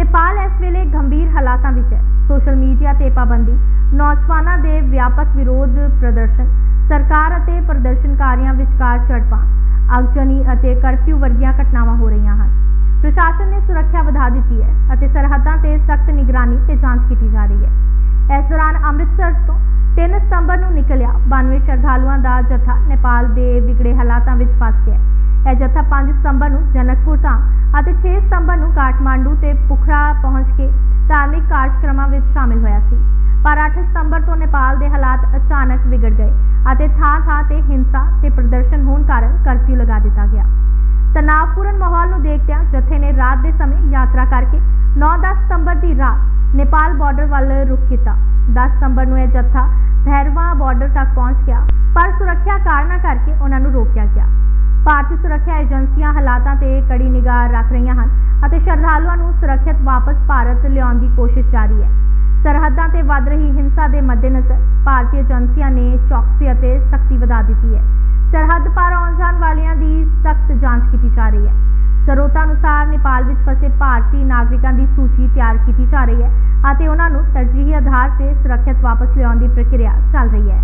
ਨੇਪਾਲ ਇਸ ਵੇਲੇ ਗੰਭੀਰ ਹਾਲਾਤਾਂ ਵਿੱਚ ਹੈ। ਸੋਸ਼ਲ ਮੀਡੀਆ ਤੇ ਪਾਬੰਦੀ, ਨੌਜਵਾਨਾਂ ਦੇ ਵਿਆਪਕ ਵਿਰੋਧ ਪ੍ਰਦਰਸ਼ਨ, ਸਰਕਾਰ ਅਤੇ ਪ੍ਰਦਰਸ਼ਨਕਾਰੀਆਂ ਵਿਚਕਾਰ ਝੜਪਾਂ, ਅਗਜਨੀ ਅਤੇ ਕਰਫਿਊ ਵਰਗੀਆਂ ਘਟਨਾਵਾਂ ਹੋ ਰਹੀਆਂ ਹਨ। ਪ੍ਰਸ਼ਾਸਨ ਨੇ ਸੁਰੱਖਿਆ ਵਧਾ ਦਿੱਤੀ ਹੈ ਅਤੇ ਸਰਹੱਦਾਂ ਤੇ ਸਖਤ ਨਿਗਰਾਨੀ ਤੇ ਜਾਂਚ ਕੀਤੀ ਜਾ ਰਹੀ ਹੈ। ਇਸ ਦੌਰਾਨ ਅੰਮ੍ਰਿਤਸਰ ਤੋਂ 3 ਸਤੰਬਰ ਨੂੰ ਨਿਕਲਿਆ 92 ਸ਼ਰਧਾਲੂਆਂ ਦਾ ਜਥਾ ਨੇਪਾਲ ਦੇ ਵਿਗੜੇ ਹਾਲਾਤਾਂ ਵਿੱਚ ਫਸ ਗਿਆ ਇਹ ਜਥਾ 5 ਸਤੰਬਰ ਨੂੰ ਜਨਕਪੁਰ ਧਾਮ ਅਤੇ 6 ਸਤੰਬਰ ਕਾਠਮਾਂਡੂ ਤੇ ਪੁਖਰਾ ਪਹੁੰਚ ਕੇ ਧਾਰਮਿਕ ਕਾਰਜਕ੍ਰਮਾਂ ਵਿੱਚ ਸ਼ਾਮਿਲ ਹੋਇਆ ਸੀ। ਪਰ 8 ਸਤੰਬਰ ਤੋਂ ਨੇਪਾਲ ਦੇ ਹਾਲਾਤ ਅਚਾਨਕ ਵਿਗੜ ਗਏ ਅਤੇ ਥਾਂ-ਥਾਂ ਤੇ ਹਿੰਸਾ ਤੇ ਪ੍ਰਦਰਸ਼ਨ ਹੋਣ ਕਾਰਨ ਕਰਫਿਊ ਲਗਾ ਦਿੱਤਾ ਗਿਆ। ਤਣਾਅਪੂਰਨ ਮਾਹੌਲ ਨੂੰ ਦੇਖਦਿਆਂ ਜਥੇ ਨੇ ਰਾਤ ਦੇ ਸਮੇਂ ਯਾਤਰਾ ਕਰਕੇ 9-10 ਸਤੰਬਰ ਦੀ ਰਾਤ ਨੇਪਾਲ ਬਾਰਡਰ ਵੱਲ ਰੁਖ ਕੀਤਾ। 10 ਸਤੰਬਰ ਨੂੰ ਇਹ ਜਥਾ ਭੈਰਵਾ ਬਾਰਡਰ ਤੱਕ ਪਹੁੰਚ ਗਿਆ। ਪਰ ਸੁਰੱਖਿਆ ਕਾਰਨਾਂ ਕਰਕੇ ਉਹਨਾਂ ਨੂੰ ਰੋਕਿਆ ਗਿਆ। ਭਾਰਤੀ ਸੁਰੱਖਿਆ ਏਜੰਸੀਆਂ ਹਾਲਾਤਾਂ ਤੇ ਕੜੀ ਨਿਗਾਹ ਰੱਖ ਰਹੀਆਂ ਹਨ ਅਤੇ ਸ਼ਰਧਾਲੂਆਂ ਨੂੰ ਸੁਰੱਖਿਅਤ ਵਾਪਸ ਭਾਰਤ ਲਿਆਉਣ ਦੀ ਕੋਸ਼ਿਸ਼ ਜਾਰੀ ਹੈ। ਸਰਹੱਦਾਂ ਤੇ ਵੱਧ ਰਹੀ ਹਿੰਸਾ ਦੇ ਮੱਦੇਨਜ਼ਰ ਭਾਰਤੀ ਏਜੰਸੀਆਂ ਨੇ ਚੌਕਸੀ ਅਤੇ ਸਖਤੀ ਵਧਾ ਦਿੱਤੀ ਹੈ। ਸਰਹੱਦ ਪਾਰ ਆਉਣ ਜਾਣ ਵਾਲਿਆਂ ਦੀ ਸਖਤ ਜਾਂਚ ਕੀਤੀ ਜਾ ਰਹੀ ਹੈ। ਸਰੋਤਾਂ ਅਨੁਸਾਰ ਨੇਪਾਲ ਵਿੱਚ ਫਸੇ ਭਾਰਤੀ ਨਾਗਰਿਕਾਂ ਦੀ ਸੂਚੀ ਤਿਆਰ ਕੀਤੀ ਜਾ ਰਹੀ ਹੈ ਅਤੇ ਉਹਨਾਂ ਨੂੰ ਤਰਜੀਹੀ ਆਧਾਰ ਤੇ ਸੁਰੱਖਿਅਤ ਵਾਪਸ ਲਿਆਉਣ ਦੀ ਪ੍ਰਕਿਰਿਆ ਚੱਲ ਰਹੀ ਹੈ।